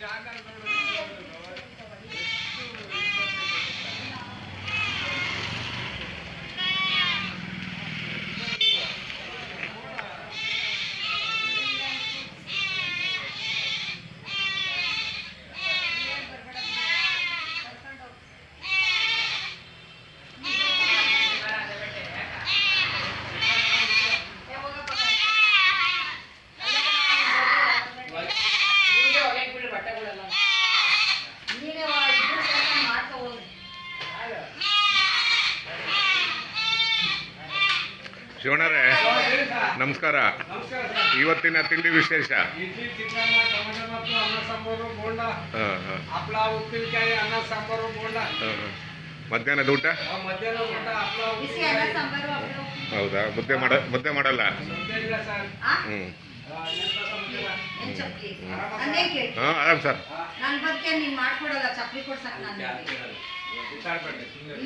ಜಾಗರಗಳು ಊಟ ನಮಸ್ಕಾರ. ಇವತ್ತಿನ ತಿಂಡಿ ವಿಶೇಷ? ಮಧ್ಯಾಹ್ನದ ಊಟ? ಹೌದಾ? ಮುದ್ದೆ ಮಾಡ ಮುದ್ದೆ ಮಾಡಲ್ಲ? ಹ್ಞೂ ಕೇಳಿ. ಹಾಂ ಆರಾಮ್ ಸರ್.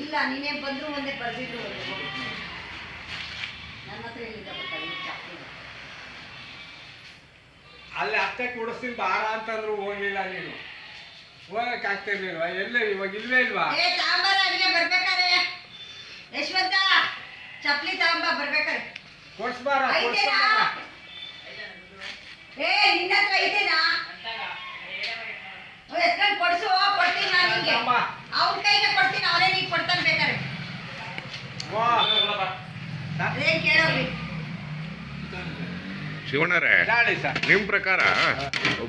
ಇಲ್ಲ ನೀನೇ ಬಂದ್ರು ಒಂದೇ ಬರ್ದಿದ್ರು. ನನ್ನ ಹತ್ರ ಎಲ್ಲಿಂದ ಬರ್ತಾರೆ ಈ ಚಪ್ಲಿ ಅಲ್ಲಿ ಅತ್ತೆ ಕುಡಿಸ್ತೀನಿ ಬಾರ ಅಂತಂದ್ರು ಹೋಗ್ಲಿಲ್ಲ ನೀನು. ಹೋಗಕ್ ಆಗ್ತಿರ್ಲಿಲ್ವಾ ಎಲ್ಲೇ ಇವಾಗ ಇಲ್ವೇ ಇಲ್ವಾ? ಏ ತಾಂಬಾರ ಅಲ್ಲಿಗೆ ಬರ್ಬೇಕಾರೆ? ಯಶವಂತ ಚಪ್ಲಿ ತಾಂಬ ಬರ್ಬೇಕಾರೆ. ಕೊಡ್ಸ್ಬಾರ ಐತೇನಾ? ಏ ನಿನ್ನ ಹತ್ರ ಐತೇನಾ? ಎತ್ಕೊಂಡು ಶಿವಣ್ಣರೇ ನಿಮ್ಮ ಪ್ರಕಾರ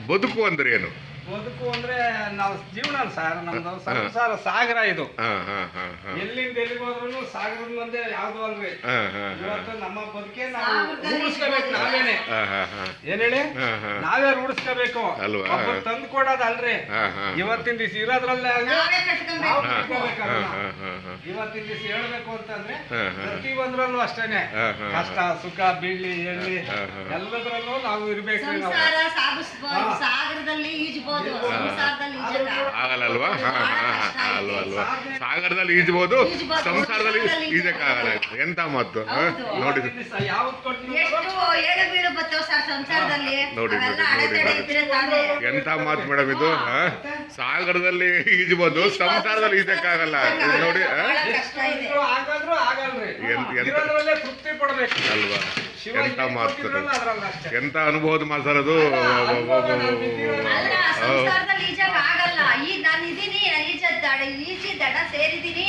ಬದುಕು ಅಂದ್ರೆ ಏನು? ಬದುಕು ಅಂದ್ರೆ ನಾವು ಜೀವನ ಸರ್ ನಮ್ದು ಸಂಸಾರ ಸಾಗರ ಇದು ಹಾಂ ಹಾಂ ಹಾಂ ಹಾಂ ಎಲ್ಲಿಂದ ಎಲ್ಲಿ ಹೋದ್ರು ಸಾಗರದ ಮುಂದೆ ಯಾವ್ದು ಅಲ್ರಿ ಹಾಂ ಹಾಂ ಹಾಂ ಇವತ್ತು ನಮ್ಮ ಬದುಕೇ ನಾವು ರೂಢಿಸ್ಕೋಬೇಕು ನಾವೇನೆ ಹಾಂ ಹಾಂ ಹಾಂ ಏನ್ ಹೇಳಿ ನಾವೇ ರೂಢಿಸ್ಕೋಬೇಕು ತಂದು ಕೊಡೋದಲ್ರಿ ಇವತ್ತಿನ ದಿವಸ ಇರೋದ್ರಲ್ಲೇ ಇವತ್ತಿನ ದಿವಸ ಹೇಳ್ಬೇಕು ಅಂತಂದ್ರೆ. ಪ್ರತಿ ಒಂದ್ರಲ್ಲೂ ಅಷ್ಟೇನೆ ಕಷ್ಟ ಸುಖ ಬೀಳಿ ಎಲ್ಲಿ. ಎಲ್ಲದರಲ್ಲೂ ನಾವು ಇರ್ಬೇಕು ಸಾಗರದಲ್ಲಿ ಆಗಲ್ಲಲ್ವಾ? ಹಾಂ ಬಹಳ ಹಾಂ ಕಷ್ಟ ಹಾಂ ಇದೆ. ಅಲ್ವಾ ಅಲ್ವಾ ಸಾಗರದಲ್ಲಿ ಈಜ್ಬೋದು ಸಂಸಾರದಲ್ಲಿ ಈಜಕ್ಕಾಗಲ್ಲ ಎಂತ ಮಾತು. ನೋಡಿ. ನೋಡಿ, ನೋಡಿ, ಎಂತ ಮಾತು ಮೇಡಮ್ ಇದು? ಸಾಗರದಲ್ಲಿ ಈಜ್ಬೋದು ಸಂಸಾರದಲ್ಲಿ ಈಜಕ್ಕಾಗಲ್ಲ. ನೋಡಿ ಎಂತ- ಅಲ್ವಾ? ಎಂತ ಅಷ್ಟೇ. ಎಂತ ಅನುಭವದ ಮಾತಾಡೋದು? ಅದು ಸಂಸಾರದಲ್ಲಿ ಈಜಕ್ ಆಗಲ್ಲ. ಈ ನಾನು ಇದೀನಿ ನಾನು ಈಜ ದಡ ಈಜಿ ದಡ ಸೇರಿದೀನಿ.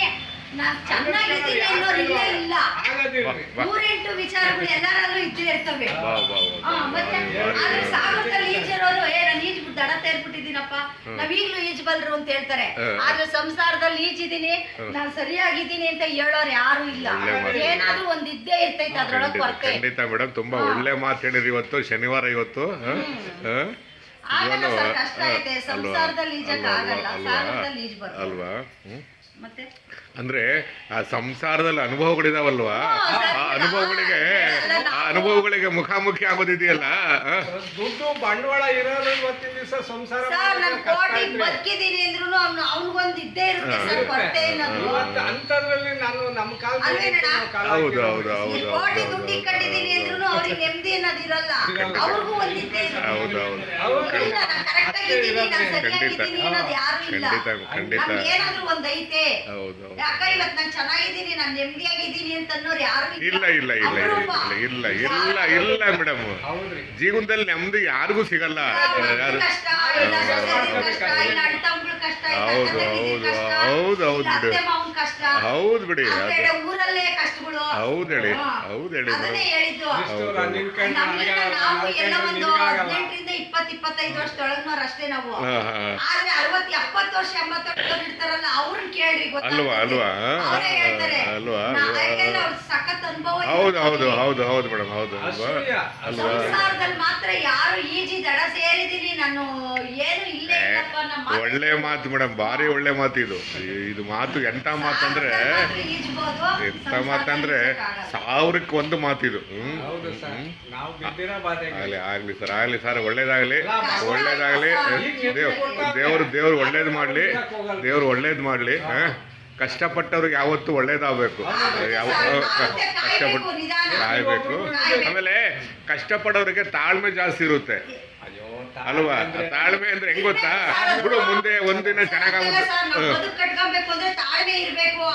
ನಾನ್ ಚೆನ್ನಾಗಿದ್ದೀನಿ ಅನ್ನೋರು ಇಲ್ಲೇ ಇಲ್ಲ. ಆಗೋದಿಲ್ರಿ ವಾ. ನೂರೆಂಟು ವಿಚಾರಗಳು ಎಲ್ಲರಲ್ಲೂ ಇದ್ದೇ ಇರ್ತವೆ. ದಡ ತೇರ್ಬಿಟ್ಟಿದ್ದೀನಪ್ಪ ನಾವ್ ಈಗ್ಲೂ ಈಜ್ಬಲ್ರು ಅಂತ ಹೇಳ್ತಾರೆ. ಆದ್ರೆ ಸಂಸಾರದಲ್ಲಿ ಈಜಿದೀನಿ ನಾನ್ ಸರಿಯಾಗಿದ್ದೀನಿ ಅಂತ ಹೇಳೋರು ಯಾರು ಇಲ್ಲ. ಏನಾದ್ರೂ ಒಂದ್ ಇದ್ದೇ ಇರ್ತೈತೆ ಅದ್ರೊಳಗೆ ಕೊರತೆ ಖಂಡಿತ ಮೇಡಮ್ ತುಂಬಾ ಒಳ್ಳೆ ಮಾತು ಹೇಳಿರಿ ಇವತ್ತು ಶನಿವಾರ ಇವತ್ತು ಆ? ಆ? ಆಗಲ್ಲ ಸರ್, ಕಷ್ಟ ಆ, ಐತೆ. ಸಂಸಾರದಲ್ಲಿ ಅಲ್ವಾ, ಆಗಲ್ಲ. ಅಲ್ವಾ? ಸಾಗರದಲ್ಲಿ ಅಂದ್ರೆ ಆ ಸಂಸಾರದಲ್ಲಿ ಅನುಭವಗಳಿದಾವಲ್ವಾ? ಆ ಅನುಭವಗಳಿಗೆ ಆ ಅನುಭವಗಳಿಗೆ ಮುಖಾಮುಖಿ ಆಗೋದಿದೆಯಲ್ಲ? ದುಡ್ಡು ಬಂಡವಾಳ ಇರೋರು ಇವತ್ತಿನ ದಿವಸ ಸಂಸಾರ ಸರ್ ನಾನ್ ಮಾಡೋದು ಕಷ್ಟ ಕೋಟಿ ಐತ್ರಿ. ಬದುಕಿದೀನಿ ಅಂದ್ರೂ ಅವ್ನು ಅವ್ನಿಗೊಂದ್ ಇದ್ದೇ ಇರುತ್ತೆ ಸರ್ ಇರುತ್ತೆ. ಕೊರತೆ ಅನ್ನೋದು ಇವತ್ತು ಅಂಥದ್ರಲ್ಲಿ ನಾನು ನಮ್ಮ ಕಾಲ ಹೌದು ಹೌದು ಹೌದು ಕೋಟಿ ದುಡ್ಡು ಅಂದ್ರೂ ಅವ್ರಿಗೆ ನೆಮ್ಮದಿ ಅನ್ನೋದು ಇರಲ್ಲ ಇರಲ್ಲ. ಅವ್ರಿಗೂ ಒಂದ್ ಇದ್ದೇ ಇರುತ್ತೆ. ಹೌದು ಹೌದು. ಖಂಡಿತ ಖಂಡಿತ ನಮ್ಗೆ ಏನಾದ್ರೂ ಒಂದ್ ಐತೆ ಹೌದು ಹೌದು. ಯಾಕ ಇವತ್ ನಾನ್ ಚೆನ್ನಾಗಿದ್ದೀನಿ ನಾನ್ ನೆಮ್ಮದಿಯಾಗಿದ್ದೀನಿ ಅಂತ ಅನ್ನೋರು ಯಾರು ಇಲ್ಲ. ಇಲ್ಲ ಇಲ್ಲ ಇಲ್ಲ ಇಲ್ಲ ಇಲ್ಲ ಇಲ್ಲ ಇಲ್ಲ ಮೇಡಮ್ ಜೀವನದಲ್ಲಿ ನೆಮ್ಮದಿ ಯಾರಿಗೂ ಸಿಗಲ್ಲ. ಯಾರು ಕಷ್ಟ ಇಲ್ಲ ಕಷ್ಟ ಇಲ್ಲ ಹೌದು, ಹೌದು, ಹೌದು, ಹೌದು ಹೌದು ಬಿಡಿ ಊರಲ್ಲೇ ಕಷ್ಟಗಳು. ಹೌದು ಹೇಳಿ ಹೌದು ಹೇಳಿ ಅದನ್ನೇ ಹೇಳಿದ್ದು. ನಾವು ಎಲ್ಲ ಒಂದು ನಿನಗಾಗಲ್ಲ. ಹದಿನೆಂಟರಿಂದ ಇಪ್ಪತ್ ಇಪ್ಪತ್ತೈದು ವರ್ಷದೊಳಗ್ನವ್ರು ಅಷ್ಟೇ ನಾವು. ಹಾ, ಹಾ. ಆದ್ರೆ ಅರವತ್ ಎಪ್ಪತ್ತು ವರ್ಷ ಎಂಬತ್ತು ವರ್ಷದವ್ರು ಇರ್ತಾರಲ್ಲ ಅವ್ರನ್ನ ಕೇಳ್ರಿ ಗೊತ್ತಾಗ್ತದೆ. ಅಲ್ವಾ, ಅಲ್ವಾ? ಅವ್ರೇ ಹೇಳ್ತಾರೆ. ಅಲ್ವಾ, ಸಖತ್ ಅನುಭವ ಹೌದು ಹೌದು ಹೌದು ಹೌದು ಮೇಡಮ್ ಹೌದು ಅಲ್ವಾ? ಸಂಸಾರದಲ್ಲಿ ಮಾತ್ರ ಯಾರು ಈಜಿ ದಡ ಸೇರಿದೀನಿ ನಾನು ಏನು ಇಲ್ಲೇ. ಒಳ್ಳೆ ಮಾತು ಮೇಡಮ್ ಭಾರಿ ಒಳ್ಳೆ ಮಾತು ಇದು. ಇದು ಮಾತು ಎಂಥ ಮಾತಂದ್ರೆ ಸಂಸಾರದಲ್ಲಿ ಮಾತಂದ್ರೆ ಸಾವಿರಕ್ಕೆ ಒಂದು ಮಾತು ಇದು. ಆಗ್ಲಿ ಆಗ್ಲಿ ಸರ್ ಆಗ್ಲಿ ಸರ್ ಒಳ್ಳೇದಾಗ್ಲಿ ಒಳ್ಳೇದಾಗ್ಲಿ. ದೇವ್ ದೇವ್ರು ದೇವ್ರು ಒಳ್ಳೇದು ಮಾಡ್ಲಿ. ದೇವ್ರು ಒಳ್ಳೇದು ಮಾಡ್ಲಿ ಹಾ? ಕಷ್ಟಪಟ್ಟವ್ರಿಗೆ ಯಾವತ್ತೂ ಒಳ್ಳೇದಾಗಬೇಕು. ಯಾವ ಕಷ್ಟಪಟ್ಟು ಕಾಯ್ಬೇಕು. ಆಮೇಲೆ ಕಷ್ಟಪಡೋರಿಗೆ ತಾಳ್ಮೆ ಜಾಸ್ತಿ ಇರುತ್ತೆ. ಅಲ್ವಾ ತಾಳ್ಮೆ ಅಂದ್ರೆ ಹೆಂಗ್ ಗೊತ್ತಾ? ಬಿಡು ಮುಂದೆ ಒಂದಿನ ಚೆನ್ನಾಗುತ್ತೆ ಚೆನ್ನಾಗಾಗುತ್ತೆ. ಕಟ್ಕೊಬೇಕು ಅಂದ್ರೆ ತಾಳ್ಮೆ ಇರ್ಬೇಕು.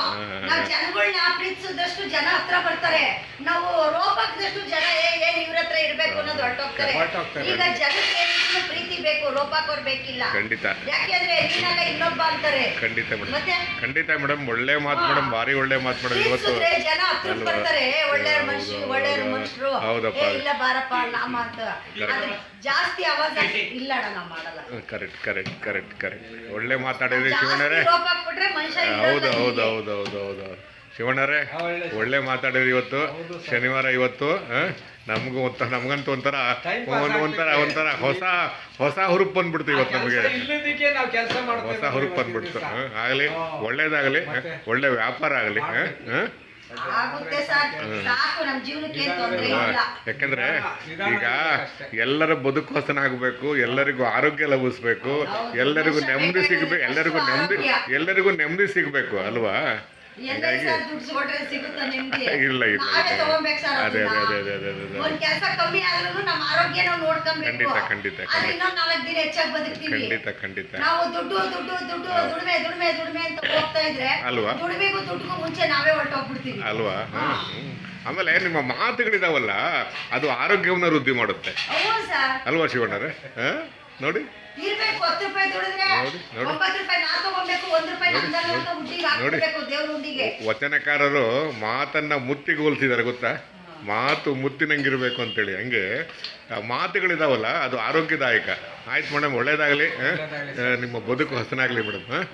ನಾವು ಜನಗಳನ್ನ ಪ್ರೀತಿಸಿದಷ್ಟು ಜನ ಹತ್ರ ಬರ್ತಾರೆ. ನಾವು ರೋಪಾಕ್ದಷ್ಟು ಜನ ಏ ಏನ್ ಇವ್ರ ಹತ್ರ ಇರ್ಬೇಕು ಅನ್ನೋದು ಹೊರಟೋಗ್ತಾರೆ. ಈಗ ಜನಕ್ಕೆ ಪ್ರೀತಿ ಬೇಕು ರೋಪಾಕೋರ್ ಬೇಕಿಲ್ಲ. ಖಂಡಿತ. ಯಾಕೆಂದ್ರೆ ಖಂಡಿತ ಮೇಡಮ್. ಮತ್ತೆ? ಖಂಡಿತ ಮೇಡಮ್ ಒಳ್ಳೆ ಮಾತು ಮೇಡಮ್ ಭಾರಿ ಒಳ್ಳೆ ಮಾತು ಮೇಡಮ್ ಇವತ್ತು. ಪ್ರೀತಿಸಿದ್ರೆ ಜನ ಹತ್ರ ಬರ್ತಾರೆ. ಮನುಷ್ಯರು ಹೌದಪ್ಪ. ಏ ಇಲ್ಲ ಬಾರಪ್ಪ ನಾಮ ಅಂತ ಆದ್ರೆ ಜಾಸ್ತಿ ಅವಾಜ ಇಲ್ಲ ಅಣ್ಣ ನಾವ್ ಮಾಡಲ್ಲ. ಕರೆಕ್ಟ್ ಕರೆಕ್ಟ್ ಕರೆಕ್ಟ್ ಕರೆಕ್ಟ್ ಒಳ್ಳೆ ಮಾತಾಡಿದ್ರಿ ಜಾಸ್ತಿ ಶಿವಣ್ಣರೇ. ರೋಪ್ ಹಾಕ್ಬಿಟ್ರೆ ಮನುಷ್ಯ ಇರಲ್ಲ ಹೌದು ಹೌದು ಹೌದು ಹೌದು ಹೌದು. ಶಿವಣ್ಣರೇ ಒಳ್ಳೆ ಮಾತಾಡಿದ್ರಿ ಇವತ್ತು. ಶನಿವಾರ ಇವತ್ತು? ನಮಗೂ ಒಂಥರ ನಮಗಂತೂ ಒಂಥರ ಒಂಥರ ಒಂಥರ ಹೊಸ ಹೊಸ ಹುರುಪ್ ಬಂದ್ಬಿಡ್ತು ಇವತ್ತು ನಮಗೆ. ಇಲ್ಲದಕ್ಕೆ ನಾವು ಕೆಲಸ ಮಾಡ್ತೇವೆ ಹೊಸ ಹುರುಪ್ ಬಂದ್ಬಿಡ್ತು. ಆಗಲಿ ಒಳ್ಳೇದಾಗಲಿ? ಒಳ್ಳೆ ವ್ಯಾಪಾರ ಆಗಲಿ ಆಗುತ್ತೆ ಸರ್ ಸಾಕು ನಮ್ ಜೀವನಕ್ಕೆ ತೊಂದ್ರೆ ಇಲ್ಲ. ಯಾಕಂದ್ರೆ ಈಗ. ಎಲ್ಲರ ಬದುಕು ಆಗ್ಬೇಕು ಎಲ್ಲರಿಗೂ ಆರೋಗ್ಯ ಲಭಿಸ್ಬೇಕು ಎಲ್ಲರಿಗೂ ನೆಮ್ಮದಿ ಸಿಗ್ಬೇಕು ಎಲ್ಲರಿಗೂ ನೆಮ್ಮದಿ ಎಲ್ಲರಿಗೂ ನೆಮ್ಮದಿ ಸಿಗ್ಬೇಕು ಅಲ್ವಾ? ಇಲ್ಲ, ಇಲ್ಲ, ಅದೇ. ಅದೇ, ಅದೇ, ಅದೇ, ಖಂಡಿತ, ಖಂಡಿತ, ಖಂಡಿತ. ಖಂಡಿತ ಅಲ್ವಾ? ಅಲ್ವಾ. ಆಮೇಲೆ ನಿಮ್ಮ ಮಾತುಗಳಿದಾವಲ್ಲ ಅದು ಆರೋಗ್ಯವನ್ನು ವೃದ್ಧಿ ಮಾಡುತ್ತೆ. ಅಲ್ವಾ ಶಿವಣ್ಣರೇ? ಹಾ? ನೋಡಿ. ಇರ್ಬೇಕು ಹತ್ತು ರೂಪಾಯಿ ದುಡಿದ್ರೆ ನೋಡಿ, ನೋಡಿ. ಒಂಬತ್ತು ರೂಪಾಯಿ ನಾ ತಗೊಬೇಕು ಒಂದ್ ರೂಪಾಯಿ ನೋಡಿ, ಅಂತ ನೋಡಿ. ಹುಡ್ಡಿಗೆ ಹಾಕ್ಬೇಕು ದೇವ್ರ ಹುಡ್ಡಿಗೆ ವಚನಕಾರರು ಮಾತನ್ನ ಮುತ್ತಿಗೆ ಹೋಲಿಸಿದ್ದಾರೆ ಗೊತ್ತಾ? ಮಾತು ಮುತ್ತಿನಂಗಿರ್ಬೇಕು ಅಂತೇಳಿ. ಹಂಗೆ ಆ ಮಾತುಗಳಿದಾವಲ್ಲ ಅದು ಆರೋಗ್ಯದಾಯಕ. ಆಯ್ತು ಮೇಡಮ್ ಒಳ್ಳೇದಾಗಲಿ ನಿಮ್ಮ ಬದುಕು ಹಸನಾಗ್ಲಿ ಮೇಡಮ್ ಹಾಂ